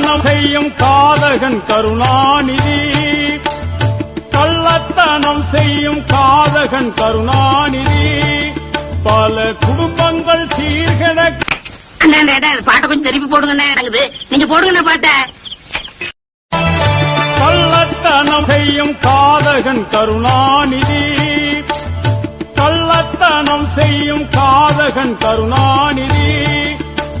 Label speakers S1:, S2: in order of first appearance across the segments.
S1: கள்ளத்தனம் செய்யும் காதகன் கருணாநிதி. கள்ளத்தனம் செய்யும் காதகன் கருணாநிதி. பல குடும்பங்கள் சீர்கெட
S2: பாட்டை கொஞ்சம் திருப்பி நீங்க பாட்டை.
S1: கள்ளத்தனம் செய்யும் காதகன் கருணாநிதி. கள்ளத்தனம் செய்யும் காதகன் கருணாநிதி.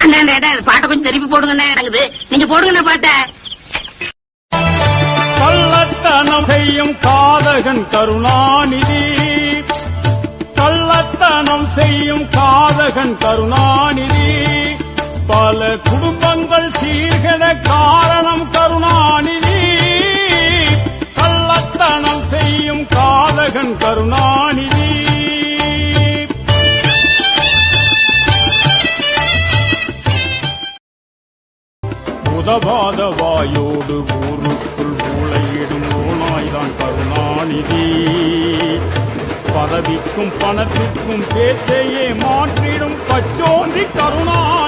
S2: அண்ணா பாட்டை கொஞ்சம் திருப்பி போடுங்கண்ணா இறங்குது நீங்க போடுங்கண்ணா பாட்டை.
S1: கள்ளத்தனம் செய்யும் காதகன் கருணாநிதி. கள்ளத்தனம் செய்யும் காதகன் கருணாநிதி. பல குடும்பங்கள் சீர்கெட காரணம் கருணாநிதி. கள்ளத்தனம் செய்யும் காதகன் கருணாநிதி. உதவாத வாயோடு ஊருக்குள் மூளையிடும் நூலாய்தான் கருணாநிதி. பதவிக்கும் பணத்திற்கும் பேச்சையே மாற்றிடும் பச்சோந்தி கருணா.